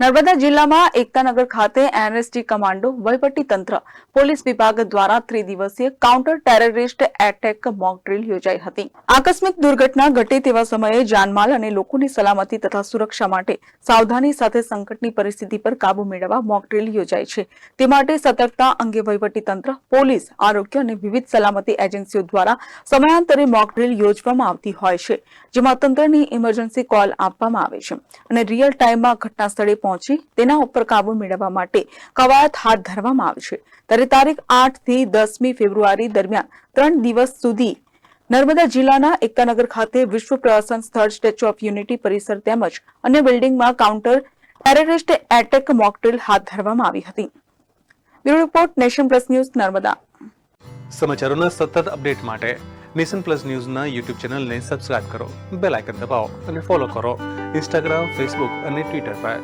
નર્મદા જિલ્લામાં એકતાનગર ખાતે NSG commando, વહીવટી તંત્ર, પોલીસ વિભાગ દ્વારા ત્રિદિવસીય કાઉન્ટર ટેરરિસ્ટ એટેક મોક યોજાઈ હતી. આકસ્મિક દુર્ઘટના ઘટે તેવા સમયે જાનમાલ અને લોકોની સલામતી તથા સુરક્ષા માટે સાવધાની સાથે સંકટની પરિસ્થિતિ પર કાબુ મેળવવા મોક યોજાઈ છે. તે માટે સતર્કતા અંગે વહીવટી તંત્ર, પોલીસ, આરોગ્ય અને વિવિધ સલામતી એજન્સીઓ દ્વારા સમયાંતરે મોક ડ્રીલ યોજવામાં આવતી હોય છે, જેમાં તંત્રની ઇમરજન્સી કોલ આપવામાં આવે છે અને રિયલ ટાઈમમાં ઘટના સ્થળે પહોંચી તેના ઉપર કાબુ મેળવવા માટે કવાયત હાથ ધરવામાં આવી છે. ત્યારે તારીખ આઠથી દસમી ફેબ્રુઆરી દરમિયાન ત્રણ દિવસ સુધી નર્મદા જિલ્લાના એકતાનગર ખાતે વિશ્વ પ્રવાસન સ્થળ સ્ટેચ્યુ ઓફ યુનિટી પરિસર તેમજ અન્ય બિલ્ડિંગમાં કાઉન્ટર ટેરરિસ્ટ એટેક મોકડ્રીલ હાથ ધરવામાં આવી હતી. Bureau report nation plus news Narmada. સમાચારોના સતત અપડેટ માટે નેશન પ્લસ ન્યૂઝના યુટ્યુબ ચેનલને સબસ્ક્રાઇબ કરો, બેલ આઇકન દબાવો અને ફોલો કરો. ઇન્સ્ટાગ્રામ, ફેસબુક અને ટ્વિટર પર.